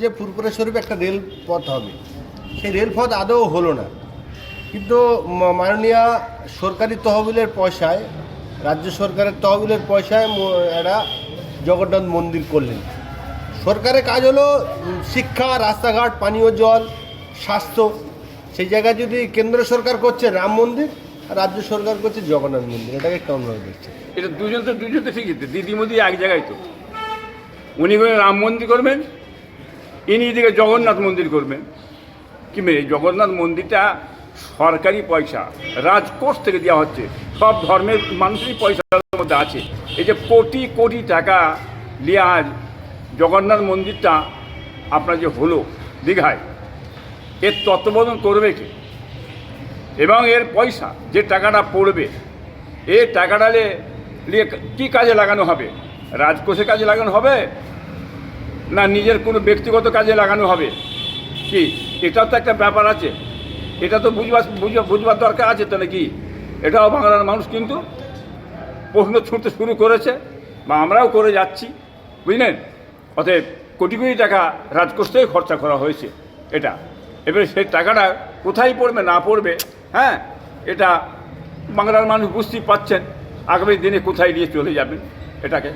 যে ফুরপুরা শরীফ একটা রেলপথ হবে। সেই রেলপথ আদৌ হলো না। কিন্তু মাননীয় সরকারি তহবিলের পয়সায়, রাজ্য সরকারের তহবিলের পয়সায় একটা জগন্নাথ মন্দির করলেন। সরকারের কাজ হলো শিক্ষা, রাস্তাঘাট, পানীয় জল, স্বাস্থ্য। সেই জায়গায় যদি কেন্দ্র সরকার করছে রাম মন্দির, আর রাজ্য সরকার করছে জগন্নাথ মন্দির। এটাকে কেমনভাবে দেখছে এটা দুজন তো দুজন তো ঠিকই। তো দিদি মোদি এক জায়গায় তো। উনি করে রাম মন্দির করবেন ইনি এদিকে জগন্নাথ মন্দির করবেন। কি মেয়ে, জগন্নাথ মন্দিরটা সরকারি পয়সা, রাজকোষ থেকে দেওয়া হচ্ছে। সব ধর্মের মানুষেরই পয়সার মধ্যে আছে। এই যে কোটি কোটি টাকা নিয়ে আজ জগন্নাথ মন্দিরটা আপনার যে হলো দীঘায়, এর তত্ত্বাবধান করবে কে? এবং এর পয়সা, যে টাকাটা পড়বে, এ টাকাটা নিয়ে কী কাজে লাগানো হবে? রাজকোষে কাজে লাগানো হবে? না, নিজের কোনো ব্যক্তিগত কাজে লাগানো হবে। কি? এটাও তো একটা ব্যাপার আছে। এটা তো বুঝবার বুঝবা- বুঝবার দরকার আছে তো নাকি? এটাও বাংলার মানুষ কিন্তু প্রশ্ন ছুটতে শুরু করেছে বা আমরাও করে যাচ্ছি, বুঝলেন? অতএব কোটি কোটি টাকা রাজকোষ থেকে খরচা করা হয়েছে এটা। এবারে সেই টাকাটা কোথায় পড়বে, না পড়বে হ্যাঁ? এটা বাংলার মানুষ বুঝতেই পাচ্ছেন আগামী দিনে কোথায় নিয়ে চলে যাবেন এটাকে?